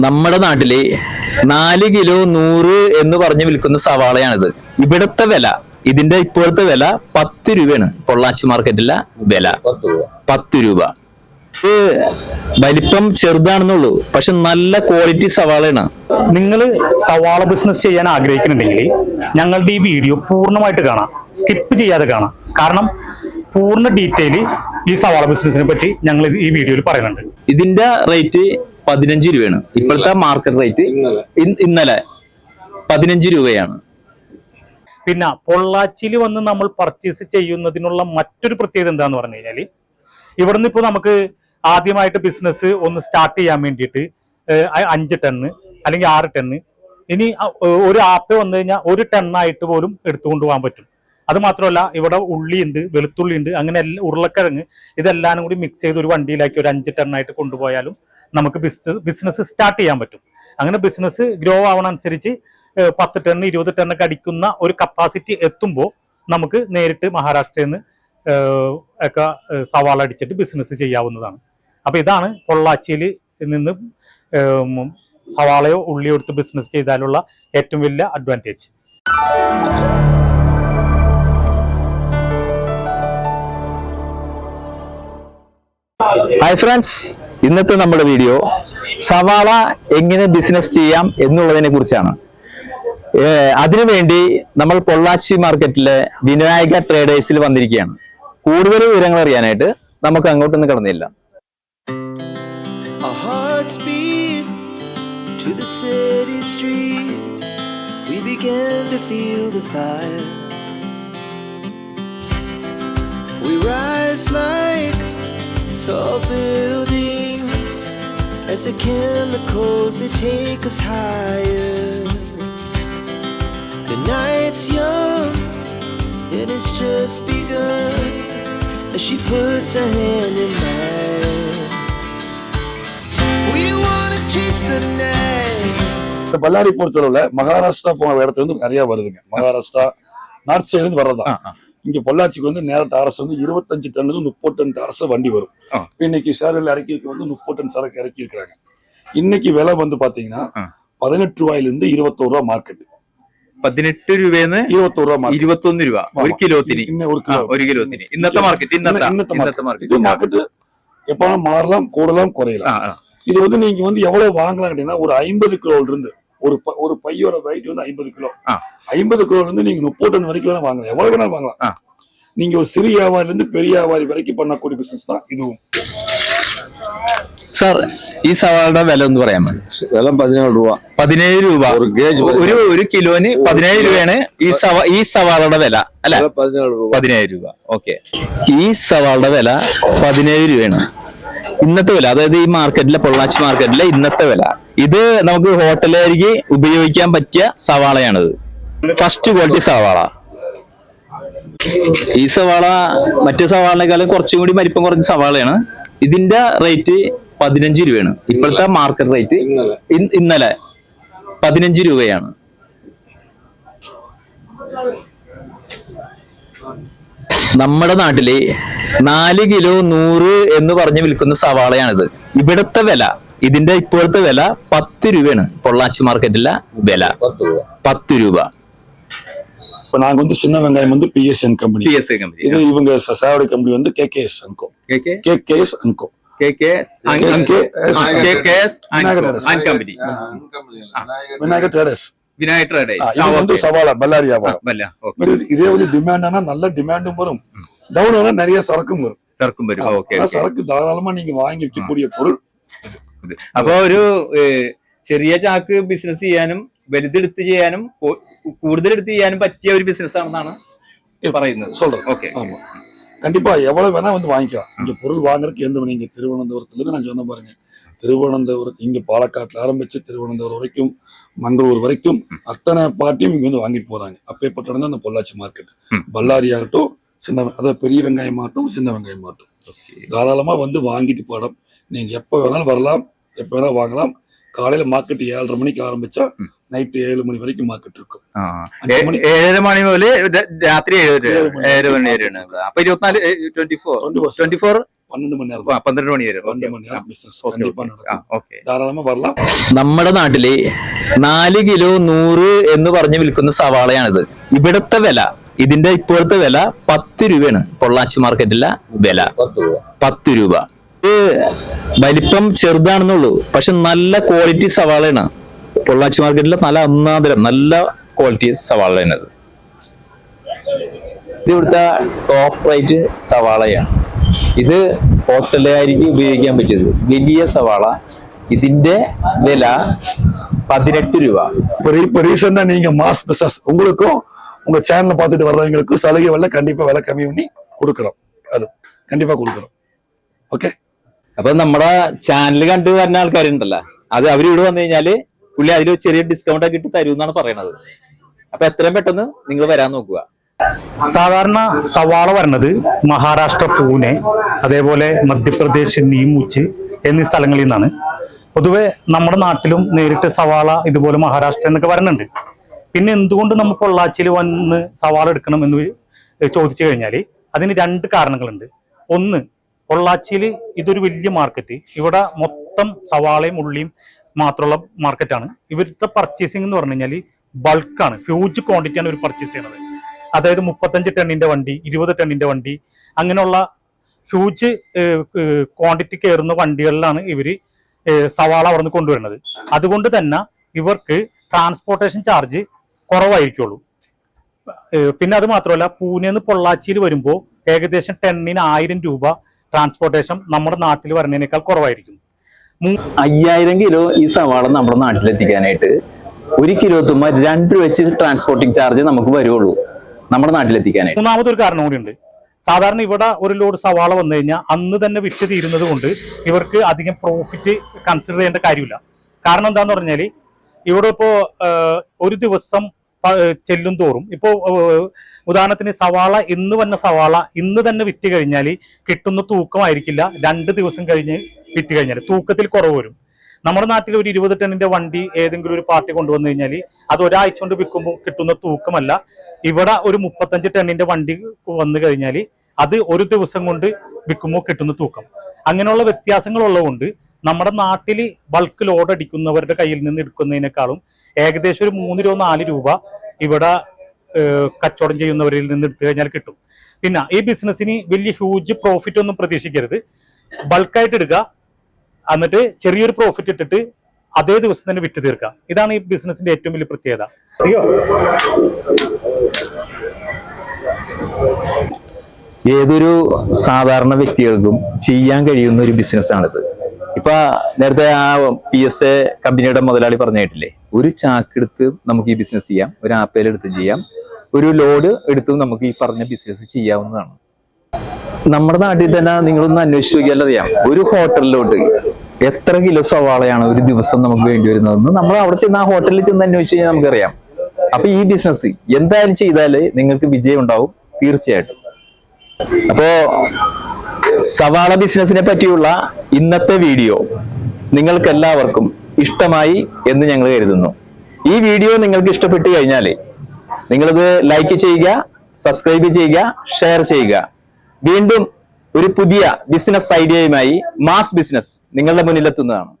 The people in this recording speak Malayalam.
നമ്മുടെ നാട്ടിൽ നാല് കിലോ നൂറ് എന്ന് പറഞ്ഞ് വിൽക്കുന്ന സവാളയാണിത്. ഇവിടുത്തെ വില ഇതിന്റെ ഇപ്പോഴത്തെ വില പത്ത് രൂപയാണ്. പൊള്ളാച്ചി മാർക്കറ്റിലെ വില. പത്ത് രൂപ. ഇത് വലിപ്പം ചെറുതാണെന്നുള്ളൂ പക്ഷെ നല്ല ക്വാളിറ്റി സവാളയാണ്. നിങ്ങൾ സവാള ബിസിനസ് ചെയ്യാൻ ആഗ്രഹിക്കുന്നുണ്ടെങ്കിൽ ഞങ്ങളുടെ ഈ വീഡിയോ പൂർണമായിട്ട് കാണാം. സ്കിപ്പ് ചെയ്യാതെ കാണാം. കാരണം പൂർണ ഡീറ്റെയിൽ ഈ സവാള ബിസിനസിനെ പറ്റി ഞങ്ങൾ ഈ വീഡിയോയിൽ പറയുന്നുണ്ട്. ഇതിന്റെ റേറ്റ് പതിനഞ്ച് രൂപയാണ്. ഇപ്പോഴത്തെ മാർക്കറ്റ് റേറ്റ് ഇന്നലെ. പതിനഞ്ച് രൂപയാണ്. പിന്നെ പൊള്ളാച്ചിയിൽ വന്ന് നമ്മൾ പർച്ചേസ് ചെയ്യുന്നതിനുള്ള മറ്റൊരു പ്രത്യേകത എന്താന്ന് പറഞ്ഞു കഴിഞ്ഞാൽ ഇവിടുന്ന് ഇപ്പോൾ നമുക്ക് ആദ്യമായിട്ട് ബിസിനസ് ഒന്ന് സ്റ്റാർട്ട് ചെയ്യാൻ വേണ്ടിയിട്ട് അഞ്ച് ടണ്ണ് അല്ലെങ്കിൽ ആറ് ടണ്ണ് ഇനി ഒരു ആപ്പ് വന്നു കഴിഞ്ഞാൽ ഒരു ടണ്ണായിട്ട് പോലും എടുത്തുകൊണ്ട് പോകാൻ പറ്റും. അത് മാത്രമല്ല ഇവിടെ ഉള്ളി ഉണ്ട് വെളുത്തുള്ളി ഉണ്ട് അങ്ങനെ എല്ലാ ഉരുളക്കിഴങ്ങ് ഇതെല്ലാം കൂടി മിക്സ് ചെയ്ത് ഒരു വണ്ടിയിലാക്കി ഒരു അഞ്ച് ടണ്ണായിട്ട് കൊണ്ടുപോയാലും നമുക്ക് ബിസിനസ് സ്റ്റാർട്ട് ചെയ്യാൻ പറ്റും. അങ്ങനെ ബിസിനസ് ഗ്രോ ആവണ അനുസരിച്ച് ഏഹ് പത്ത് ടൺ ഇരുപത് ടണ്ണൊക്കെ അടിക്കുന്ന ഒരു കപ്പാസിറ്റി എത്തുമ്പോൾ നമുക്ക് നേരിട്ട് മഹാരാഷ്ട്രയിൽ നിന്ന് ഒക്കെ സവാള അടിച്ചിട്ട് ബിസിനസ് ചെയ്യാവുന്നതാണ്. അപ്പൊ ഇതാണ് പൊള്ളാച്ചിയിൽ നിന്ന് സവാളയോ ഉള്ളിയോ എടുത്ത് ബിസിനസ് ചെയ്താലുള്ള ഏറ്റവും വലിയ അഡ്വാന്റേജ് ഹായ് ഫ്രണ്ട്സ് ഇന്നത്തെ നമ്മുടെ വീഡിയോ സവാള എങ്ങനെ ബിസിനസ് ചെയ്യാം എന്നുള്ളതിനെ കുറിച്ചാണ്. അതിനുവേണ്ടി നമ്മൾ പൊള്ളാച്ചി മാർക്കറ്റിലെ വിനായക ട്രേഡേഴ്സിൽ വന്നിരിക്കുകയാണ്. കൂടുതൽ വിവരങ്ങൾ അറിയാനായിട്ട് നമുക്ക് അങ്ങോട്ടൊന്ന് കടന്നില്ല. We rise like as the chemicals they take us higher. The night's young, it has just begun as she puts her hand in mine. We wanna chase the night. இந்த பல்லாரி பொறுத்தளவுல மகாராஷ்டிரா போன இடத்துல இருந்து நிறைய வருதுங்க மகாராஷ்டிரா நார்த் சைடு இருந்து வர்றதா இங்க பொள்ளாச்சிக்கு வந்து நேரட்ட அரசு வந்து இருபத்தஞ்சு டன்னுக்கு முப்பது டன் அரசு வண்டி வரும் ஆ. இன்னைக்கு சேரில் இறக்கி வந்து முப்பது டன் சரக்கு இறக்கி இருக்கிறாங்க இன்னைக்கு விலை வந்து பாத்தீங்கன்னா ஆ. பதினெட்டு ரூபாயில இருந்து இருபத்தோரு ரூபா மார்க்கெட் പതിനെട്ട് രൂപയെന്ന് இருபத்தோரு ரூபா மார்க்கெட் ഇരുപത്തൊന്ന് രൂപ ഒരു കിലോത്തിന് இன்னும் ஒரு ആ, கிலோ ഒരു കിലോത്തിന് ഇന്നത്തെ മാർക്കറ്റ് ഇന്നത്തെ இன்னத்த ഇന്നത്തെ மார்க்கெட் இது മാർക്കറ്റ് மார்க்கெட் எப்ப மாறலாம் கூடலாம் குறையலாம் ആ ആ இது வந்து நீங்க வந்து எவ்வளவு வாங்கலாம் கேட்டீங்கன்னா ஒரு ஐம்பது கிலோல இருந்து ஒரு ப- ஒரு பையோட வெயிட் வந்து ஐம்பது கிலோ ஆ. ஐம்பது கிலோல இருந்து நீங்க முப்பது டன் வரைக்கும் வேணா வாங்கலாம் எவ்வளவு வேணாலும் வாங்கலாம் ஆ. நீங்க ஒரு சிறு வியாபாரில இருந்து பெரிய வியாபாரி வரைக்கும் பண்ணக்கூடிய பிசினஸ் தான் இதுவும் സാർ ഈ സവാളയുടെ വില ഒന്ന് പറയാമോ വില പതിനേഴ് രൂപ പതിനേഴ് രൂപ ഒരു ഗേജ് ഒരു ഒരു കിലോന് പതിനേഴ് രൂപയാണ് ഈ സവ ഈ സവാളയുടെ വില അല്ല വില പതിനേഴ് രൂപ പതിനേഴ് രൂപ ഓക്കെ ഈ സവാളയുടെ വില പതിനേഴ് രൂപയാണ് ഇന്നത്തെ വില അതായത് ഈ മാർക്കറ്റിലെ പൊള്ളാച്ചി മാർക്കറ്റിലെ ഇന്നത്തെ വില. ഇത് നമുക്ക് ഹോട്ടലിലേക്ക് ഉപയോഗിക്കാൻ പറ്റിയ സവാളയാണിത്. ഫസ്റ്റ് ക്വാളിറ്റി സവാള. ഈ സവാള മറ്റു സവാളിനേക്കാളും കുറച്ചും കൂടി വലിപ്പം കുറഞ്ഞ സവാളയാണ്. ഇതിന്റെ റേറ്റ് പതിനഞ്ച് രൂപയാണ്. ഇപ്പോഴത്തെ മാർക്കറ്റ് റേറ്റ് ഇന്നലെ പതിനഞ്ച് രൂപയാണ്. നമ്മുടെ നാട്ടില് നാല് കിലോ നൂറ് എന്ന് പറഞ്ഞ് വിൽക്കുന്ന സവാളയാണിത് ഇവിടുത്തെ വില ഇതിന്റെ ഇപ്പോഴത്തെ വില പത്ത് രൂപയാണ് പൊള്ളാച്ചി മാർക്കറ്റിലെ വില പത്ത് രൂപ പത്ത് രൂപ இப்ப நாங்க வந்து சின்ன வெங்காயம் வந்து B S N company P S company இது இவங்க ச- சேவடி கம்பெனி வந்து K K S and co K K S and co company Vinayagar traders Vinayaka trade இது வந்து சவாலா பல்லாரி வியாபாரம் இது- இதே வந்து டிமாண்ட் ஆனா நல்ல டிமாண்டும் வரும் டவுன் ஆனா நிறைய சரக்கும் வரும் ചെറുക്കും വരും ഓക്കെ ஆனா சரக்கு தாராளமா நீங்க வாங்கி விற்கக்கூடிய பொருள் അപ്പൊ ഒരു ഏഹ്, ചെറിയ ചാക്ക് ബിസിനസ് ചെയ്യാനും വലുതെടുത്ത് ചെയ്യാനും കൂ- കൂടുതലെടുത്ത് ചെയ്യാനും പറ്റിയ ഒരു ബിസിനസ് ആണെന്നാണ് പറയുന്നത് சொல்றேன் ഓക്കെ ஆமா கண்டிப்பா எவ்வளவு வேணா வந்து வாங்கிக்கலாம் இங்க பொருள் வாங்குறதுக்கு எந்த நீங்க திருவனந்தபுரத்துல இருந்து நான் சொன்ன பாருங்க திருவனந்தபுரம் இங்க பாலக்காட்டுல ஆரம்பிச்சு திருவனந்தபுரம் வரைக்கும் மங்களூர் வரைக்கும் அத்தனை பார்ட்டியும் இங்க வந்து வாங்கிட்டு போறாங்க அப்பேற்பட்ட இடம் தான் இந்த பொள்ளாச்சி மார்க்கெட் ம். பல்லாரி ஆகட்டும் சின்ன அதாவது பெரிய வெங்காயம் ஆகட்டும் சின்ன வெங்காயம் ஆகட்டும் தாராளமா வந்து வாங்கிட்டு போடம் நீங்க எப்ப வேணாலும் வரலாம் எப்ப வேணாலும் வாங்கலாம் காலையில மார்க்கெட் ஏழரை மணிக்கு ஆரம்பிச்சா ம். நைட்டு ஏழு மணி வரைக்கும் மார்க்கெட் இருக்கும் ആ. അഞ്ച് ഏ- മണി. ഏഴര മണി മുതല് ര- രാത്രി ഏഴ് വരെ ഏഴ് മണി. ഏഴര മണി വരെയാണ് അപ്പൊ ഇരുപത്തിനാല് twenty four twenty twenty four பன்னெண்டு மணி நேரம் ആ, தான் പന്ത്രണ്ട് മണി വരെ பன்னெண்டு மணி நேரம் பிசினஸ் ഓക്കെ கண்டிப்பா ആ நடக்கும் ഓക്കെ தாராளமா வரலாம் നമ്മുടെ നാട്ടില് നാല് കിലോ നൂറ് എന്ന് പറഞ്ഞ് വിൽക്കുന്ന സവാളയാണിത് ഇവിടുത്തെ വില ഇതിന്റെ ഇപ്പോഴത്തെ വില പത്ത് രൂപയാണ് പൊള്ളാച്ചി മാർക്കറ്റിലെ വില പത്ത് രൂപ ഇത് വലിപ്പം ചെറുതാണെന്നുള്ളൂ പക്ഷെ നല്ല ക്വാളിറ്റി സവാളയാണ് പൊള്ളാച്ചി മാർക്കറ്റിലെ നല്ല ഒന്നാന്തരം നല്ല ക്വാളിറ്റി സവാളയാണ് ഇത് ഇത് ഇവിടുത്തെ ടോപ്പ് റേറ്റ് സവാളയാണ് ഇത് ഹോട്ടലുകാർക്ക് ഉപയോഗിക്കാൻ പറ്റിയത് വലിയ സവാള ഇതിന്റെ വില പതിനെട്ട് രൂപ இப்ப ரீ- இப்ப ரீசெண்டா நீங்க மாஸ் பிசினஸ் உங்களுக்கும் உங்க சேனல்ல பார்த்துட்டு வர்றவங்களுக்கு சலுகை விலை கண்டிப்பா விலை கம்மி பண்ணி கொடுக்குறோம் அது கண்டிப்பா கொடுக்குறோம் ஓகே അപ്പൊ നമ്മുടെ ചാനൽ കണ്ടു വരുന്ന ആൾക്കാരുണ്ടല്ലോ അത് അവർ ഇവിടെ വന്നു കഴിഞ്ഞാല് പുള്ളി അതിൽ ചെറിയ ഡിസ്കൗണ്ട് ഒക്കെ ഇട്ട് തരും എന്നാണ് പറയണത് അപ്പൊ എത്രയും പെട്ടെന്ന് നിങ്ങൾ വരാൻ നോക്കുക സാധാരണ സവാള വരുന്നത് മഹാരാഷ്ട്ര പൂനെ അതേപോലെ മധ്യപ്രദേശ് നീമുച്ച് എന്നീ സ്ഥലങ്ങളിൽ നിന്നാണ്. പൊതുവെ നമ്മുടെ നാട്ടിലും നേരിട്ട് സവാള ഇതുപോലെ മഹാരാഷ്ട്ര എന്നൊക്കെ വരുന്നുണ്ട് പിന്നെ എന്തുകൊണ്ട് നമ്മൾ പൊള്ളാച്ചിയിൽ വന്ന് സവാള എടുക്കണം എന്ന് ചോദിച്ചു കഴിഞ്ഞാൽ അതിന് രണ്ട് കാരണങ്ങളുണ്ട്. ഒന്ന് പൊള്ളാച്ചിയിൽ ഇതൊരു വലിയ മാർക്കറ്റ് ഇവിടെ മൊത്തം സവാളയും ഉള്ളിയും മാത്രമുള്ള മാർക്കറ്റാണ് ഇവരുടെ പർച്ചേസിംഗ് എന്ന് പറഞ്ഞു കഴിഞ്ഞാൽ ബൾക്കാണ് ഹ്യൂജ് ക്വാണ്ടിറ്റിയാണ് ഇവർ പർച്ചേസ് ചെയ്യുന്നത് അതായത് മുപ്പത്തഞ്ച് ടണ്ണിന്റെ വണ്ടി ഇരുപത് ടണ്ണിന്റെ വണ്ടി അങ്ങനെയുള്ള ഹ്യൂജ് ക്വാണ്ടിറ്റി കയറുന്ന വണ്ടികളിലാണ് ഇവർ സവാള അവിടെ നിന്ന് കൊണ്ടുവരുന്നത്. അതുകൊണ്ട് തന്നെ ഇവർക്ക് ട്രാൻസ്പോർട്ടേഷൻ ചാർജ് കുറവായിരിക്കുള്ളൂ. പിന്നെ അത് മാത്രമല്ല പൂനെന്ന് പൊള്ളാച്ചിയിൽ വരുമ്പോൾ ഏകദേശം ടെണ്ണിന് ആയിരം രൂപ ട്രാൻസ്പോർട്ടേഷൻ നമ്മുടെ നാട്ടിൽ വരുന്നതിനേക്കാൾ കുറവായിരിക്കും. അയ്യായിരം കിലോ ഈ സവാള നമ്മുടെ നാട്ടിലെത്തിക്കാനായിട്ട് ഒരു കിലോ തുമ്പ രണ്ട് വെച്ച് ട്രാൻസ്പോർട്ടിംഗ് ചാർജ് നമുക്ക് വരുള്ളൂ. നമ്മുടെ നാട്ടിലെത്തിക്കാനായിട്ട്. മൂന്നാമതൊരു കാരണം ഉണ്ട് സാധാരണ ഇവിടെ ഒരു ലോഡ് സവാള വന്നു കഴിഞ്ഞാൽ അന്ന് തന്നെ വിറ്റ് തീരുന്നത് കൊണ്ട് ഇവർക്ക് അധികം പ്രോഫിറ്റ് കൺസിഡർ ചെയ്യേണ്ട കാര്യമില്ല. കാരണം എന്താന്ന് പറഞ്ഞാൽ ഇവിടെ ഇപ്പോ ഒരു ദിവസം ചെല്ലും തോറും ഇപ്പോ ഉദാഹരണത്തിന് സവാള ഇന്ന് വന്ന സവാള ഇന്ന് തന്നെ വിറ്റ് കഴിഞ്ഞാൽ കിട്ടുന്ന തൂക്കമായിരിക്കില്ല. രണ്ട് ദിവസം കഴിഞ്ഞ് വിറ്റ് കഴിഞ്ഞാൽ തൂക്കത്തിൽ കുറവ് വരും. നമ്മുടെ നാട്ടിൽ ഒരു ഇരുപത് ടണ്ണിന്റെ വണ്ടി ഏതെങ്കിലും ഒരു പാർട്ടി കൊണ്ടുവന്നു കഴിഞ്ഞാൽ അത് ഒരാഴ്ച കൊണ്ട് വിൽക്കുമ്പോൾ കിട്ടുന്ന തൂക്കമല്ല. ഇവിടെ ഒരു മുപ്പത്തഞ്ച് ടണ്ണിന്റെ വണ്ടി വന്നു കഴിഞ്ഞാൽ അത് ഒരു ദിവസം കൊണ്ട് വിൽക്കുമ്പോൾ കിട്ടുന്ന തൂക്കം. അങ്ങനെയുള്ള വ്യത്യാസങ്ങൾ ഉള്ളതുകൊണ്ട് നമ്മുടെ നാട്ടിൽ ബൾക്ക് ലോഡ് അടിക്കുന്നവരുടെ കയ്യിൽ നിന്ന് എടുക്കുന്നതിനേക്കാളും ഏകദേശം ഒരു മൂന്ന് രൂപ നാല് രൂപ ഇവിടെ കച്ചവടം ചെയ്യുന്നവരിൽ നിന്ന് എടുത്തു കഴിഞ്ഞാൽ കിട്ടും. പിന്നെ ഈ ബിസിനസ്സിന് വലിയ ഹ്യൂജ് പ്രോഫിറ്റ് ഒന്നും പ്രതീക്ഷിക്കരുത്. ബൾക്കായിട്ട് എടുക്കുക. എന്നിട്ട് ചെറിയൊരു പ്രോഫിറ്റ് ഇട്ടിട്ട് അതേ ദിവസം തന്നെ വിറ്റ് തീർക്കാം. ഇതാണ് ഈ ബിസിനസിന്റെ ഏറ്റവും വലിയ പ്രത്യേകത. ഏതൊരു സാധാരണ വ്യക്തികൾക്കും ചെയ്യാൻ കഴിയുന്ന ഒരു ബിസിനസ്സാണിത് ഇപ്പൊ നേരത്തെ ആ പി എസ് എ കമ്പനിയുടെ മുതലാളി പറഞ്ഞിട്ടില്ലേ? ഒരു ചാക്കെടുത്ത് നമുക്ക് ഈ ബിസിനസ് ചെയ്യാം ഒരു ആപ്പേൽ എടുത്ത് ചെയ്യാം ഒരു ലോഡ് എടുത്തും നമുക്ക് ഈ പറഞ്ഞ ബിസിനസ് ചെയ്യാവുന്നതാണ്. നമ്മുടെ നാട്ടിൽ തന്നെ നിങ്ങളൊന്ന് അന്വേഷിച്ച് നോക്കിയാലറിയാം. ഒരു ഹോട്ടലിലോട്ട് എത്ര കിലോ സവാളയാണ് ഒരു ദിവസം നമുക്ക് വേണ്ടി വരുന്നതെന്ന് നമ്മൾ അവിടെ ചെന്ന് ആ ഹോട്ടലിൽ ചെന്ന് അന്വേഷിച്ച് കഴിഞ്ഞാൽ നമുക്കറിയാം. അപ്പൊ ഈ ബിസിനസ് എന്തായാലും ചെയ്താൽ നിങ്ങൾക്ക് വിജയം ഉണ്ടാവും തീർച്ചയായിട്ടും. അപ്പോ സവാള ബിസിനസിനെ പറ്റിയുള്ള ഇന്നത്തെ വീഡിയോ നിങ്ങൾക്ക് എല്ലാവർക്കും ഇഷ്ടമായി എന്ന് ഞങ്ങൾ കരുതുന്നു. ഈ വീഡിയോ നിങ്ങൾക്ക് ഇഷ്ടപ്പെട്ടു കഴിഞ്ഞാൽ നിങ്ങളിത് ലൈക്ക് ചെയ്യുക സബ്സ്ക്രൈബ് ചെയ്യുക ഷെയർ ചെയ്യുക. വീണ്ടും ഒരു പുതിയ ബിസിനസ് ഐഡിയയുമായി മാസ് ബിസിനസ് നിങ്ങളുടെ മുന്നിലെത്തുന്നതാണ്.